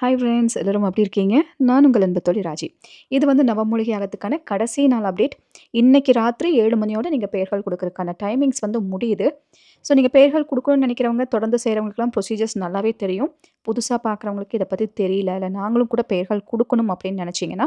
Hi friends எல்லோரும் அப்படி இருக்கீங்க? நான் உங்கள் அன்பு தொழில் ராஜி. இது வந்து நவமூலிகை ஆகத்துக்கான கடைசி நாள் அப்டேட் இன்றைக்கி ராத்திரி ஏழு மணியோட நீங்கள் பெயர்கள் கொடுக்குறதுக்கான டைமிங்ஸ் வந்து முடியுது. ஸோ நீங்கள் பெயர்கள் கொடுக்கணும்னு நினைக்கிறவங்க தொடர்ந்து செய்கிறவங்களுக்குலாம் ப்ரொசீஜர்ஸ் நல்லாவே தெரியும். புதுசாக பார்க்குறவங்களுக்கு இதை பற்றி தெரியல இல்லை நாங்களும் கூட பெயர்கள் கொடுக்கணும் அப்படின்னு நினச்சிங்கன்னா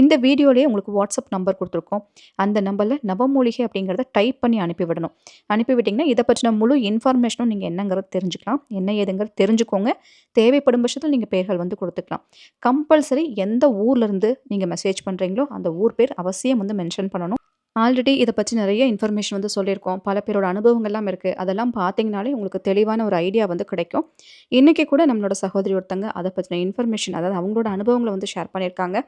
இந்த வீடியோலேயே உங்களுக்கு வாட்ஸ்அப் நம்பர் கொடுத்துருக்கோம். அந்த நம்பரில் நவமூலிகை அப்படிங்கிறத டைப் பண்ணி அனுப்பிவிடணும் அனுப்பிவிட்டிங்கன்னா இதை பற்றின முழு இன்ஃபர்மேஷனும் நீங்கள் என்னங்கிறது தெரிஞ்சுக்கலாம். என்ன ஏதுங்கிறது தெரிஞ்சுக்கோங்க. தேவைப்படும் பட்சத்தில் நீங்கள் பெயர்கள் வந்து கொடுத்துக்கலாம். கம்பல்சரி எந்த ஊர்லேருந்து நீங்கள் மெசேஜ் பண்ணுறீங்களோ அந்த ஊர் பேர் அவசியம் வந்து மென்ஷன் பண்ணணும். ஆல்ரெடி இதை பற்றி நிறைய இன்ஃபர்மேஷன் வந்து சொல்லியிருக்கோம். பல பேரோட அனுபவங்கள்லாம் இருக்குது அதெல்லாம் பார்த்தீங்கனாலே உங்களுக்கு தெளிவான ஒரு ஐடியா வந்து கிடைக்கும். இன்றைக்கி கூட நம்மளோட சகோதரி ஒருத்தங்க அதை பற்றின இன்ஃபர்மேஷன் அதாவது அவங்களோட அனுபவங்களை வந்து ஷேர் பண்ணியிருக்காங்க.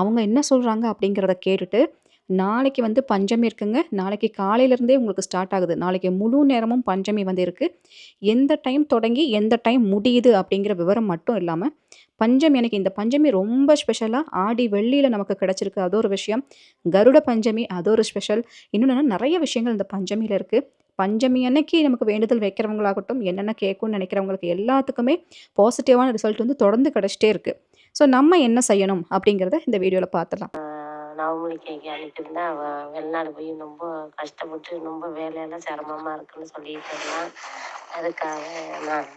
அவங்க என்ன சொல்கிறாங்க அப்படிங்கிறத கேட்டுட்டு நாளைக்கு வந்து பஞ்சமி இருக்குங்க. நாளைக்கு காலையிலேருந்தே உங்களுக்கு ஸ்டார்ட் ஆகுது. நாளைக்கு முழு நேரமும் பஞ்சமி வந்து இருக்குது எந்த டைம் தொடங்கி எந்த டைம் முடியுது அப்படிங்கிற விவரம் மட்டும் இல்லாமல் பஞ்சமி எனக்கு இந்த பஞ்சமி ரொம்ப ஸ்பெஷலாக ஆடி வெள்ளியில் நமக்கு கிடச்சிருக்கு. அது ஒரு விஷயம். கருட பஞ்சமி அது ஒரு ஸ்பெஷல் இன்னொன்று நிறைய விஷயங்கள் இந்த பஞ்சமியில் இருக்குது பஞ்சமி அன்னைக்கு நமக்கு வேண்டுதல் வைக்கிறவங்களாகட்டும் என்னென்ன கேட்கும்னு நினைக்கிறவங்களுக்கு எல்லாத்துக்குமே பாசிட்டிவான ரிசல்ட் வந்து தொடர்ந்து கிடச்சிட்டே இருக்குது ஸோ நம்ம என்ன செய்யணும் அப்படிங்கிறத இந்த வீடியோவில் பார்த்துலாம் நவமணிக்கைக்கு அனுப்பியிருந்தேன். அவன் வெளிநாடு போய் ரொம்ப கஷ்டப்பட்டு ரொம்ப வேலையெல்லாம் சிரமமாக இருக்குன்னு சொல்லிட்டு இருந்தான் அதுக்காக நான்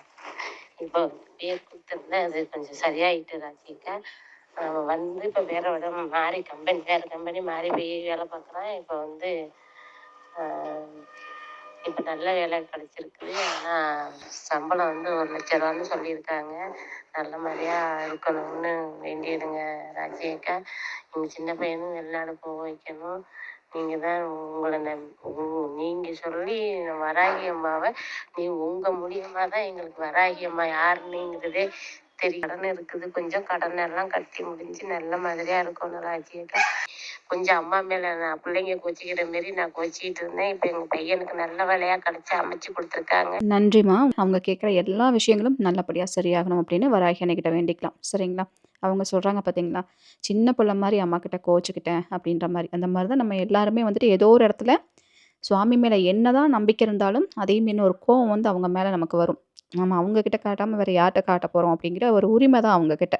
இப்போ பேர் கொடுத்துருந்தேன் அது கொஞ்சம் சரியாயிட்டு ராசிக்கா அவன் வந்து இப்போ வேற இடம் மாறி கம்பெனி வேற கம்பெனி மாறி போய் வேலை பார்க்குறான். இப்போ வந்து இப்போ நல்ல வேலை கிடைச்சிருக்கு. ஆனால் சம்பளம் வந்து ஒரு லட்ச ரூபான்னு சொல்லியிருக்காங்க. நல்ல மாதிரியாக இருக்கணும்னு வேண்டிடுங்க ராஜேக்கா எங்க எங்கள் சின்ன பையனும் வெளிநாடு போக வைக்கணும். நீங்கள் தான் உங்களை நம் நீங்கள் சொல்லி வராகி அம்மாவை நீ உங்கள் மூலியமாக தான் எங்களுக்கு வராகி அம்மா யாருன்னுங்கிறதே தெரியும் கடன் இருக்குது. கொஞ்சம் கடன் எல்லாம் கட்டி முடிஞ்சு நல்ல மாதிரியாக இருக்கணும் ராஜி கொஞ்சம் அம்மா மேலே நான் பிள்ளைங்க கோச்சிக்கிற மாரி நான் கோச்சிக்கிட்டு இருந்தேன். இப்போ எங்கள் பையனுக்கு நல்ல வேலையாக கிடச்சி அமைச்சு கொடுத்துருக்காங்க. நன்றிம்மா. அவங்க கேட்குற எல்லா விஷயங்களும் நல்லபடியாக சரியாகணும் அப்படின்னு வராகி அன்னைக்கிட்ட வேண்டிக்கலாம். சரிங்களா? அவங்க சொல்கிறாங்க பார்த்தீங்களா சின்ன பிள்ளை மாதிரி அம்மா கிட்ட கோச்சிக்கிட்டேன் அப்படின்ற மாதிரி. அந்த மாதிரி தான் நம்ம எல்லாருமே வந்துட்டு ஏதோ ஒரு இடத்துல சுவாமி மேலே என்ன தான் நம்பிக்கை இருந்தாலும் அதையும் இன்னொரு ஒரு கோவம் வந்து அவங்க மேலே நமக்கு வரும். நம்ம அவங்கக்கிட்ட காட்டாமல் வேறு யார்கிட்ட காட்ட போகிறோம் அப்படிங்கிற ஒரு உரிமை தான் அவங்கக்கிட்ட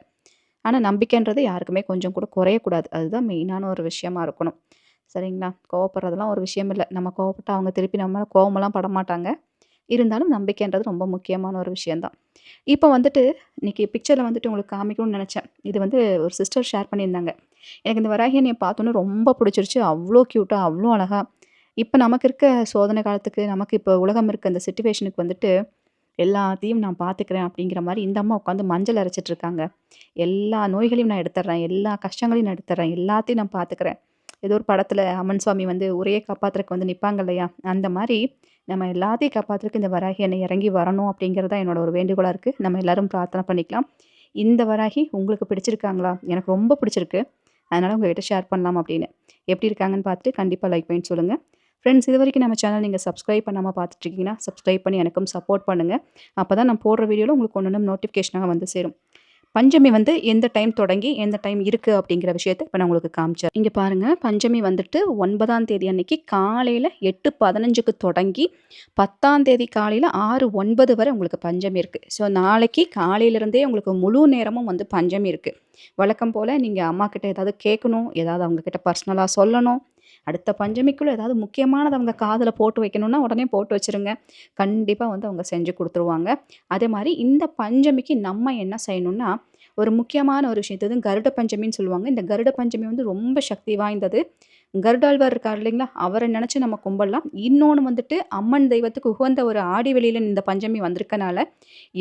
ஆனால் நம்பிக்கைன்றது யாருக்குமே கொஞ்சம் கூட குறையக்கூடாது. அதுதான் மெயினான ஒரு விஷயமா இருக்கணும். சரிங்களா? கோவப்படுறதெல்லாம் ஒரு விஷயம் இல்லை. நம்ம கோவப்பட்டு அவங்க திருப்பி நம்ம கோவமெல்லாம் படமாட்டாங்க. இருந்தாலும் நம்பிக்கைன்றது ரொம்ப முக்கியமான ஒரு விஷயந்தான் இப்போ வந்துட்டு இன்றைக்கி பிக்சரில் வந்துட்டு உங்களுக்கு காமிக்கணும்னு நினச்சேன். இது வந்து ஒரு சிஸ்டர் ஷேர் பண்ணியிருந்தாங்க. எனக்கு இந்த வராகியனையை பார்த்தோன்னே ரொம்ப பிடிச்சிருச்சு. அவ்வளோ க்யூட்டாக அவ்வளோ அழகாக இப்போ நமக்கு இருக்க சோதனை காலத்துக்கு நமக்கு இப்போ உலகம் இருக்க அந்த சுச்சுவேஷனுக்கு வந்துட்டு எல்லாத்தையும் நான் பார்த்துக்கிறேன் அப்படிங்கிற மாதிரி இந்த அம்மா உட்காந்து மஞ்சள் அரைச்சிட்ருக்காங்க எல்லா நோய்களையும் நான் எடுத்துட்றேன். எல்லா கஷ்டங்களையும் நான் எடுத்துட்றேன். எல்லாத்தையும் நான் பார்த்துக்கிறேன். ஏதோ ஒரு படத்தில் அம்மன் சுவாமி வந்து ஒரே காப்பாத்திரக்கு வந்து நிற்பாங்க இல்லையா? அந்த மாதிரி நம்ம எல்லாத்தையும் காப்பாத்திரக்கு இந்த வராகி என்னை இறங்கி வரணும் அப்படிங்கிறது என்னோட ஒரு வேண்டுகோளாக இருக்குது நம்ம எல்லோரும் பிரார்த்தனை பண்ணிக்கலாம். இந்த வராகி உங்களுக்கு பிடிச்சிருக்காங்களா? எனக்கு ரொம்ப பிடிச்சிருக்கு. அதனால் உங்கள்கிட்ட ஷேர் பண்ணலாம் அப்படின்னு. எப்படி இருக்காங்கன்னு பார்த்துட்டு கண்டிப்பாக லைக் பண்ணி சொல்லுங்கள் ஃப்ரெண்ட்ஸ் இது வரைக்கும் நம்ம சேனல் நீங்கள் சப்ஸ்கிரைப் பண்ணாமல் பார்த்துட்ருக்கீங்கன்னா சப்ஸ்கிரைப் பண்ணி எனக்கும் சப்போர்ட் பண்ணுங்கள் அப்போ தான் நான் போடுற வீடியோவில் உங்களுக்கு ஒன்று ஒன்று நோட்டிஃபிகேஷனாக வந்து சேரும். பஞ்சமி வந்து எந்த டைம் தொடங்கி எந்த டைம் இருக்குது அப்படிங்கிற விஷயத்த இப்போ நான் உங்களுக்கு காமிச்சேன். இங்கே பாருங்கள் பஞ்சமி வந்துட்டு ஒன்பதாம் தேதி அன்னைக்கு காலையில் எட்டு பதினஞ்சுக்கு தொடங்கி பத்தாம் தேதி காலையில் ஆறு ஒன்பது வரை உங்களுக்கு பஞ்சமி இருக்குது ஸோ நாளைக்கு காலையிலேருந்தே உங்களுக்கு முழு நேரமும் வந்து பஞ்சமி இருக்குது வழக்கம் போல் நீங்கள் அம்மா கிட்ட ஏதாவது கேட்கணும் ஏதாவது அவங்கக்கிட்ட பர்சனலாக சொல்லணும் அடுத்த பஞ்சமிக்குள்ளே ஏதாவது முக்கியமானது அவங்க காதில் போட்டு வைக்கணும்னா உடனே போட்டு வச்சுருங்க. கண்டிப்பாக வந்து அவங்க செஞ்சு கொடுத்துருவாங்க. அதே மாதிரி இந்த பஞ்சமிக்கு நம்ம என்ன செய்யணும்னா ஒரு முக்கியமான ஒரு விஷயத்தை கருட பஞ்சமின்னு சொல்லுவாங்க. இந்த கருட பஞ்சமி வந்து ரொம்ப சக்தி வாய்ந்தது. கருடாழ்வார் இருக்கார் இல்லைங்களா? அவரை நினச்சி நம்ம கும்பிடலாம் இன்னொன்று வந்துட்டு அம்மன் தெய்வத்துக்கு உகந்த ஒரு ஆடி வெளியில் இந்த பஞ்சமி வந்திருக்கனால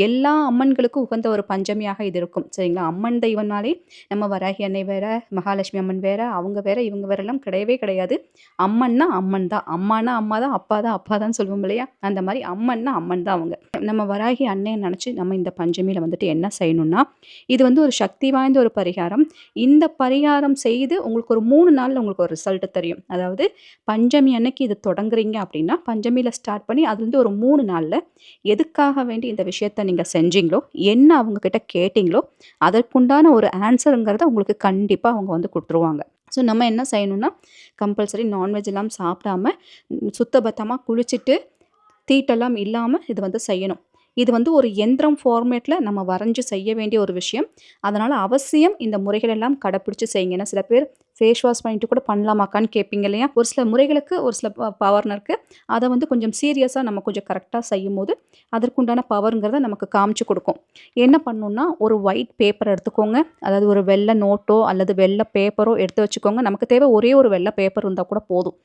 எல்லா அம்மன்களுக்கும் உகந்த ஒரு பஞ்சமியாக இது இருக்கும். சரிங்களா? அம்மன் தெய்வம்னாலே நம்ம வராகி அன்னை வேற மகாலட்சுமி அம்மன் வேற அவங்க வேற இவங்க வேறெல்லாம் கிடையவே கிடையாது. அம்மன்னா அம்மன் தான். அம்மானா அம்மா தான் அப்பா தான் அப்பா தான் சொல்லுவோம் இல்லையா? அந்த மாதிரி அம்மன்னா அம்மன் தான் அவங்க. நம்ம வராகி அன்னையை நினச்சி நம்ம இந்த பஞ்சமியில் வந்துட்டு என்ன செய்யணும்னா இது வந்து ஒரு சக்தி வாய்ந்த ஒரு பரிகாரம். இந்த பரிகாரம் செய்து உங்களுக்கு ஒரு மூணு நாளில் உங்களுக்கு ஒரு ரிசல்ட் ரிசல்ட்டு தெரியும். அதாவது பஞ்சமி அன்னைக்கு இது தொடங்குறீங்க அப்படின்னா பஞ்சமியில் ஸ்டார்ட் பண்ணி அதுலேருந்து ஒரு மூணு நாளில் எதுக்காக வேண்டி இந்த விஷயத்த நீங்கள் செஞ்சீங்களோ என்ன அவங்கக்கிட்ட கேட்டிங்களோ அதற்குண்டான ஒரு ஆன்சருங்கிறத உங்களுக்கு கண்டிப்பாக அவங்க வந்து கொடுத்துருவாங்க. ஸோ நம்ம என்ன செய்யணும்னா கம்பல்சரி நான்வெஜ் எல்லாம் சாப்பிடாம சுத்தபத்தமாக குளிச்சுட்டு தீட்டெல்லாம் இல்லாமல் இது வந்து செய்யணும். இது வந்து ஒரு எந்திரம் ஃபார்மேட்டில் நம்ம வரைஞ்சு செய்ய வேண்டிய ஒரு விஷயம். அதனால் அவசியம் இந்த முறைகளெல்லாம் கடைப்பிடிச்சி செய்யுங்க. ஏன்னா சில பேர் ஃபேஸ் வாஷ் பண்ணிட்டு கூட பண்ணலாமாக்கான்னு கேட்பீங்க இல்லையா? ஒரு சில முறைகளுக்கு ஒரு சில பவர்னு இருக்குது அதை வந்து கொஞ்சம் சீரியஸாக நம்ம கொஞ்சம் கரெக்டாக செய்யும் போது அதற்குண்டான பவருங்கிறத நமக்கு காமிச்சு கொடுக்கும். என்ன பண்ணணுன்னா ஒரு ஒயிட் பேப்பர் எடுத்துக்கோங்க. அதாவது ஒரு வெள்ளை நோட்டோ அல்லது வெள்ளை பேப்பரோ எடுத்து வச்சுக்கோங்க. நமக்கு தேவை ஒரே ஒரு வெள்ளை பேப்பர் இருந்தால் கூட போதும்.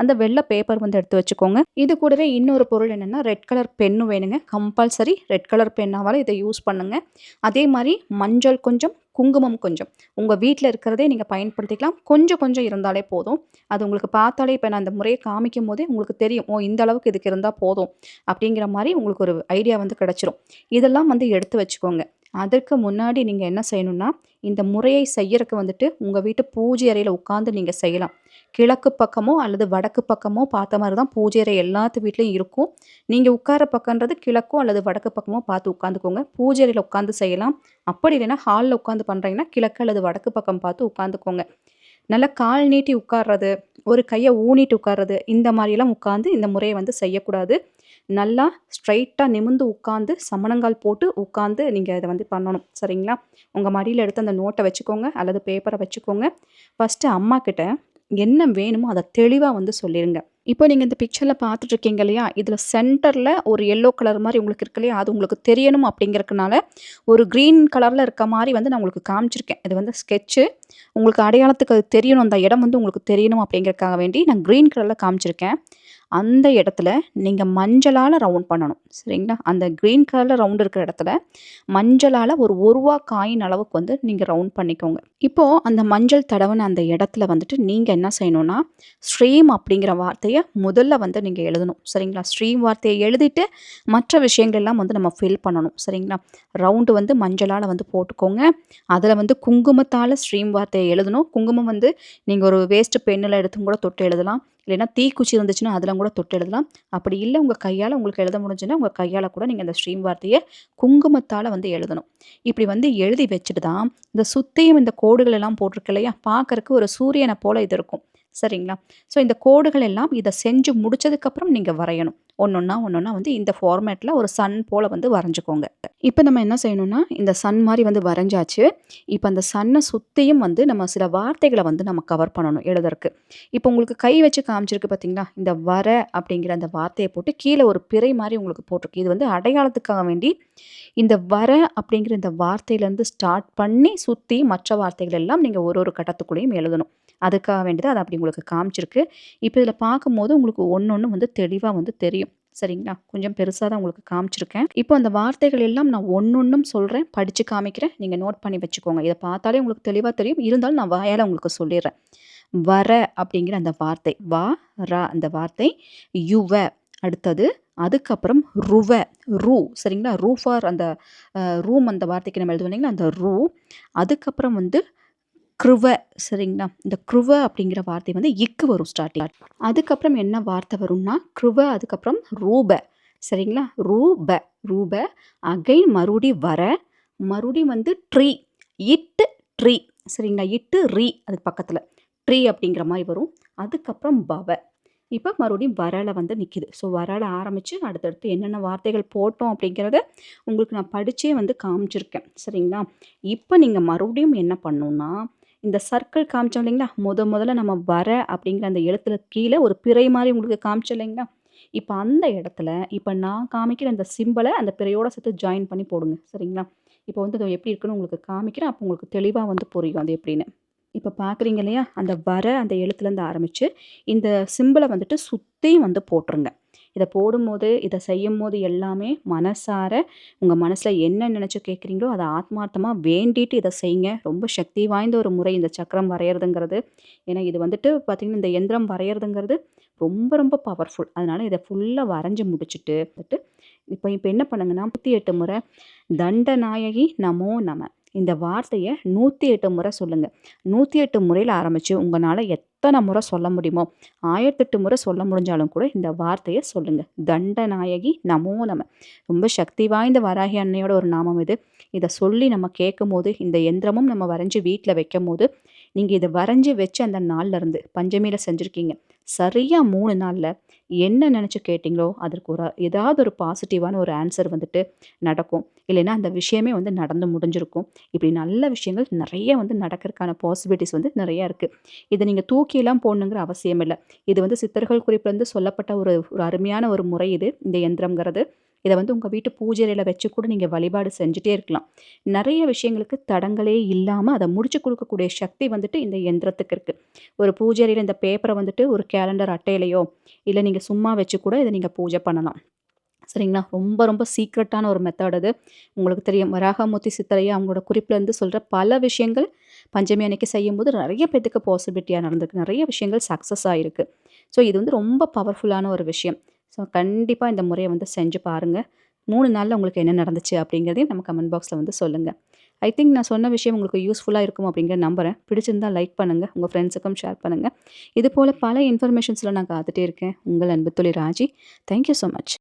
அந்த வெள்ளை பேப்பர் வந்து எடுத்து வச்சுக்கோங்க. இது கூடவே இன்னொரு பொருள் என்னென்னா ரெட் கலர் பென்னு வேணுங்க. கம்பல்சரி ரெட் கலர் பென்னாவால் இதை யூஸ் பண்ணுங்கள் அதே மாதிரி மஞ்சள் கொஞ்சம் குங்குமம் கொஞ்சம். உங்கள் வீட்டில் இருக்கிறதே நீங்கள் பயன்படுத்திக்கலாம். கொஞ்சம் கொஞ்சம் இருந்தாலே போதும். அது உங்களுக்கு பார்த்தாலே இப்போ நான் அந்த முறையை காமிக்கும் போதே உங்களுக்கு தெரியும். ஓ இந்த அளவுக்கு இதுக்கு இருந்தால் போதும். அப்படிங்கிற மாதிரி உங்களுக்கு ஒரு ஐடியா வந்து கிடச்சிரும். இதெல்லாம் வந்து எடுத்து வச்சுக்கோங்க. அதற்கு முன்னாடி நீங்கள் என்ன செய்யணும்னா இந்த முறையை செய்யறதுக்கு வந்துட்டு உங்கள் வீட்டு பூஜை அறையில் உட்காந்து நீங்கள் செய்யலாம். கிழக்கு பக்கமோ அல்லது வடக்கு பக்கமோ பார்த்த மாதிரி தான் பூஜை அறை எல்லாத்து வீட்லேயும் இருக்கும். நீங்கள் உட்கார பக்கன்றது கிழக்கோ அல்லது வடக்கு பக்கமோ பார்த்து உட்காந்துக்கோங்க. பூஜை அறையில் உட்காந்து செய்யலாம். அப்படி இல்லைன்னா ஹாலில் உட்காந்து பண்ணுறீங்கன்னா கிழக்கு அல்லது வடக்கு பக்கம் பார்த்து உட்காந்துக்கோங்க நல்லா கால் நீட்டி உட்கார்றது ஒரு கையை ஊனிட்டு உட்கார்றது இந்த மாதிரியெல்லாம் உட்காந்து இந்த முறையை வந்து செய்யக்கூடாது. நல்லா ஸ்ட்ரைட்டாக நிமிந்து உட்காந்து சமணங்கால் போட்டு உட்காந்து நீங்கள் இதை வந்து பண்ணணும். சரிங்களா? உங்கள் மடியில் எடுத்து அந்த நோட்டை வச்சுக்கோங்க அல்லது பேப்பரை வச்சுக்கோங்க. ஃபஸ்ட்டு அம்மா கிட்ட என்ன வேணுமோ அதை தெளிவாக வந்து சொல்லிடுங்க இப்போ நீங்கள் இந்த பிக்சரில் பார்த்துட்டு இருக்கீங்க இல்லையா? இதில் சென்டரில் ஒரு எல்லோ கலர் மாதிரி உங்களுக்கு இருக்கு இல்லையா? அது உங்களுக்கு தெரியணும் அப்படிங்கிறதுனால ஒரு க்ரீன் கலரில் இருக்க மாதிரி வந்து நான் உங்களுக்கு காமிச்சிருக்கேன். இது வந்து ஸ்கெட்சு உங்களுக்கு அடையாளத்துக்கு அது தெரியணும் அந்த இடம் வந்து உங்களுக்கு தெரியணும் அப்படிங்கிறக்காக வேண்டி நான் க்ரீன் கலரில் காமிச்சிருக்கேன். அந்த இடத்துல நீங்கள் மஞ்சளால் ரவுண்ட் பண்ணணும். சரிங்களா? அந்த க்ரீன் கலரில் ரவுண்ட் இருக்கிற இடத்துல மஞ்சளால் ஒரு ஒருவா காயின் அளவுக்கு வந்து நீங்கள் ரவுண்ட் பண்ணிக்கோங்க. இப்போது அந்த மஞ்சள் தடவின அந்த இடத்துல வந்துட்டு நீங்கள் என்ன செய்யணும்னா ஸ்ட்ரீம் அப்படிங்கிற வார்த்தையை முதல்ல வந்து நீங்கள் எழுதணும். சரிங்களா? ஸ்ட்ரீம் வார்த்தையை எழுதிட்டு மற்ற விஷயங்கள் எல்லாம் வந்து நம்ம ஃபில் பண்ணணும். சரிங்களா? ரவுண்டு வந்து மஞ்சளால் வந்து போட்டுக்கோங்க. அதில் வந்து குங்குமத்தால் ஸ்ட்ரீம் வார்த்தையை எழுதணும். குங்குமம் வந்து நீங்கள் ஒரு வேஸ்ட்டு பெண்ணில் எடுத்து கூட தொட்டு எழுதலாம். இல்லைன்னா தீக்குச்சி இருந்துச்சுன்னா அதெல்லாம் கூட தொட்டு எழுதலாம். அப்படி இல்லை உங்கள் கையால் உங்களுக்கு எழுத முடிஞ்சுன்னா உங்கள் கையால் கூட நீங்கள் அந்த ஸ்ட்ரீம் வார்த்தையை குங்குமத்தால் வந்து எழுதணும். இப்படி வந்து எழுதி வச்சுட்டு தான் இந்த சுத்தியும் இந்த கோடுகள் எல்லாம் போட்டிருக்கு இல்லையா? பார்க்கறக்கு ஒரு சூரியனை போல் இது இருக்கும். சரிங்களா? ஸோ இந்த கோடுகள் எல்லாம் இதை செஞ்சு முடிச்சதுக்கப்புறம் நீங்கள் வரையணும். ஒன்றுன்னா ஒன்றுன்னா வந்து இந்த ஃபார்மேட்டில் ஒரு சன் போல் வந்து வரைஞ்சிக்கோங்க. இப்போ நம்ம என்ன செய்யணும்னா இந்த சன் மாதிரி வந்து வரைஞ்சாச்சு. இப்போ அந்த சன்னை சுற்றியும் வந்து நம்ம சில வார்த்தைகளை வந்து நம்ம கவர் பண்ணணும் எழுதறக்கு இப்போ உங்களுக்கு கை வச்சு காமிச்சிருக்கு பார்த்தீங்களா இந்த வர அப்படிங்கிற அந்த வார்த்தையை போட்டு கீழே ஒரு பிறை மாதிரி உங்களுக்கு போட்டிருக்கு. இது வந்து அடையாளத்துக்காக வேண்டி இந்த வர அப்படிங்கிற இந்த வார்த்தையிலேருந்து ஸ்டார்ட் பண்ணி சுற்றி மற்ற வார்த்தைகள் எல்லாம் நீங்கள் ஒரு ஒரு கட்டத்துக்குள்ளேயும் எழுதணும். அதுக்காக வேண்டியது அது அப்படி உங்களுக்கு காமிச்சிருக்கு. இப்போ இதில் பார்க்கும்போது உங்களுக்கு ஒன்று ஒன்று வந்து தெளிவாக வந்து தெரியும். சரிங்களா? கொஞ்சம் பெருசாக தான் உங்களுக்கு காமிச்சிருக்கேன். இப்போ அந்த வார்த்தைகள் எல்லாம் நான் ஒன்றொன்றும் சொல்கிறேன் படித்து காமிக்கிறேன். நீங்கள் நோட் பண்ணி வச்சுக்கோங்க. இதை பார்த்தாலே உங்களுக்கு தெளிவாக தெரியும். இருந்தாலும் நான் வாயால் உங்களுக்கு சொல்லிடுறேன். வர அப்படிங்கிற அந்த வார்த்தை. வா ர அந்த வார்த்தை. யுவ அடுத்தது அதுக்கப்புறம் ருவ ரூ. சரிங்களா? ரூ ஃபார் அந்த ரூம் அந்த வார்த்தைக்கு நம்ம எழுதுவீங்களா அந்த ரூ. அதுக்கப்புறம் வந்து க்ருவ சரிங்களா? இந்த க்ருவ அப்படிங்கிற வார்த்தை வந்து இக்கு வரும் ஸ்டார்டிங் அதுக்கப்புறம் என்ன வார்த்தை வரும்னா க்ருவ அதுக்கப்புறம் ரூப சரிங்களா? ரூப ரூப அகைன் மறுபடி வர மறுபடி வந்து ட்ரீ இட்டு ட்ரீ சரிங்களா? இட்டு ரீ அதுக்கு பக்கத்தில். ட்ரீ அப்படிங்கிற மாதிரி வரும். அதுக்கப்புறம் பவ. இப்போ மறுபடியும் வரலை வந்து நிற்கிது ஸோ வரலை ஆரம்பித்து அடுத்தடுத்து என்னென்ன வார்த்தைகள் போட்டோம் அப்படிங்கிறத உங்களுக்கு நான் படித்தே வந்து காமிச்சிருக்கேன். சரிங்களா? இப்போ நீங்கள் மறுபடியும் என்ன பண்ணணுன்னா இந்த சர்க்கிள் காமிச்சோம் இல்லைங்களா? முத முதல்ல நம்ம வர அப்படிங்கிற அந்த எழுத்துல கீழே ஒரு பிறை மாதிரி உங்களுக்கு காமிச்சோம் இல்லைங்களா? இப்போ அந்த இடத்துல இப்போ நான் காமிக்கிற அந்த சிம்பிளை அந்த பிறையோட சேர்த்து ஜாயின் பண்ணி போடுங்க. சரிங்களா? இப்போ வந்து அது எப்படி இருக்குன்னு உங்களுக்கு காமிக்கிறேன். அப்போ உங்களுக்கு தெளிவாக வந்து புரியும் அது எப்படின்னு. இப்போ பார்க்குறீங்க இல்லையா? அந்த வர அந்த எழுத்துலேருந்து ஆரம்பித்து இந்த சிம்பிளை வந்துட்டு சுற்றியும் வந்து போட்டுருங்க. இதை போடும்போது இதை செய்யும் போது எல்லாமே மனசார உங்கள் மனசில் என்ன நினச்சி கேட்குறீங்களோ அதை ஆத்மார்த்தமாக வேண்டிட்டு இதை செய்யுங்க. ரொம்ப சக்தி வாய்ந்த ஒரு முறை இந்த சக்கரம் வரைகிறதுங்கிறது ஏன்னா இது வந்துட்டு பார்த்திங்கன்னா இந்த எந்திரம் வரைகிறதுங்கிறது ரொம்ப ரொம்ப பவர்ஃபுல் அதனால் இதை ஃபுல்லாக வரைஞ்சி முடிச்சுட்டு வந்துட்டு இப்போ இப்போ என்ன பண்ணுங்கன்னா முப்பத்தி எட்டு முறை தண்டநாயகி நமோ நம. இந்த வார்த்தையை நூற்றி எட்டு முறை சொல்லுங்கள் நூற்றி எட்டு முறையில் ஆரம்பித்து உங்களால் எத்தனை முறை சொல்ல முடியுமோ ஆயிரத்தெட்டு முறை சொல்ல முடிஞ்சாலும் கூட இந்த வார்த்தையை சொல்லுங்கள் தண்டநாயகி நமோ நம. ரொம்ப சக்தி வாய்ந்த வராகி அன்னையோட ஒரு நாமம் இது. இதை சொல்லி நம்ம கேட்கும் போது இந்த எந்திரமும் நம்ம வரைஞ்சி வீட்டில் வைக்கும் போது நீங்கள் இதை வரைஞ்சி வச்சு அந்த நாள்லேருந்து பஞ்சமியில் செஞ்சுருக்கீங்க. சரியாக மூணு நாளில் என்ன நினச்சி கேட்டிங்களோ அதற்கு ஒரு ஏதாவது ஒரு பாசிட்டிவான ஒரு ஆன்சர் வந்துட்டு நடக்கும். இல்லைன்னா அந்த விஷயமே வந்து நடந்து முடிஞ்சிருக்கும். இப்படி நல்ல விஷயங்கள் நிறைய வந்து நடக்கிறதுக்கான பாசிபிலிட்டிஸ் வந்து நிறையா இருக்குது இதை நீங்கள் தூக்கிலாம் போடணுங்கிற அவசியம் இல்லை இது வந்து சித்தர்கள் குறிப்பிலேருந்து சொல்லப்பட்ட ஒரு ஒரு அருமையான ஒரு முறை இது. இந்த யந்திரங்கிறது இதை வந்து உங்கள் வீட்டு பூஜையில் வச்சு கூட நீங்கள் வழிபாடு செஞ்சுட்டே இருக்கலாம். நிறைய விஷயங்களுக்கு தடங்களே இல்லாமல் அதை முடிச்சு கொடுக்கக்கூடிய சக்தி வந்துட்டு இந்த எந்திரத்துக்கு இருக்குது ஒரு பூஜையில் இந்த பேப்பரை வந்துட்டு ஒரு கேலண்டர் அட்டையிலையோ இல்லை நீங்கள் சும்மா வச்சு கூட இதை நீங்கள் பூஜை பண்ணலாம். சரிங்களா? ரொம்ப ரொம்ப சீக்ரெட்டான ஒரு மெத்தட் அது. உங்களுக்கு தெரியும் வராகமூர்த்தி சித்தரையா அவங்களோட குறிப்புலருந்து சொல்கிற பல விஷயங்கள் பஞ்சமி அன்னைக்கு செய்யும்போது நிறைய பேத்துக்கு பாசிபிலிட்டியாக நடந்திருக்கு. நிறைய விஷயங்கள் சக்சஸ் ஆகிருக்கு ஸோ இது வந்து ரொம்ப பவர்ஃபுல்லான ஒரு விஷயம். ஸோ கண்டிப்பாக இந்த முறையை வந்து செஞ்சு பாருங்கள் மூணு நாளில் உங்களுக்கு என்ன நடந்துச்சு அப்படிங்கிறதையும் நம்ம கமெண்ட் பாக்ஸில் வந்து சொல்லுங்கள் ஐ திங்க் நான் சொன்ன விஷயம் உங்களுக்கு யூஸ்ஃபுல்லாக இருக்கும் அப்படிங்கிற நம்புகிறேன் பிடிச்சிருந்தால் லைக் பண்ணுங்கள் உங்கள் ஃப்ரெண்ட்ஸுக்கும் ஷேர் பண்ணுங்க. இது போல் பல இன்ஃபர்மேஷன்ஸில் நான் காத்துட்டே இருக்கேன். உங்கள் அன்பு தோழி Raji. Thank you so much.